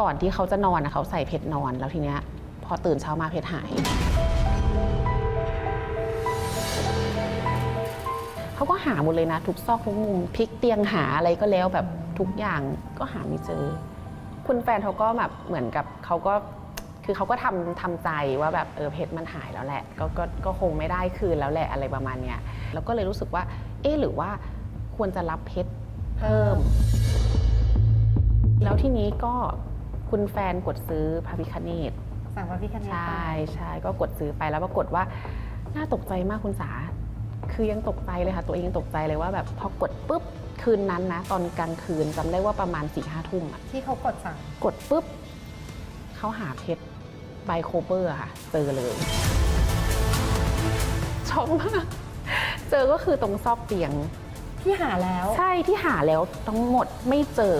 ก่อนที่เขาจะนอนนะเขาใส่เพชรนอนแล้วทีเนี้ยพอตื่นเช้ามาเพชรหาย เขาก็หาหมดเลยนะ ทุกซอกทุกมุมพลิกเตียงหาอะไรก็แล้วแบบทุกอย่างก็หาไม่เจอ คุณแฟนเขาก็แบบเหมือนกับเขาก็คือเขาก็ทำทำใจว่าแบบเออเพชรมันหายแล้วแหละก็ก็ก็คงไม่ได้คืนแล้วแหละอะไรประมาณเนี้ยแล้วก็เลยรู้สึกว่า เอ๊ะหรือว่าควรจะรับเพชรเพิ่ม แล้วทีนี้ก็ คุณแฟนกดซื้อพระพิคเนตสั่งพระพิคเนตใช่ไปใช่ก็กดซื้อไปแล้วปรากฏว่าน่าตกใจมากคุณสา คือยังตกใจเลยค่ะ ตัวเองยังตกใจเลยว่าแบบพอกดปุ๊บคืนนั้นนะ ตอนกลางคืนจำได้ว่าประมาณ4ี่ห้าทุ่มอะที่เขากดสั่งกดปุ๊บเขาหาเพชรใบโคเปอร์อะค่ะเจอเลยช็อกมากเจอก็คือตรงซอกเตียงที่หาแล้ว ใช่ที่หาแล้วทั้งหมดไม่เจอ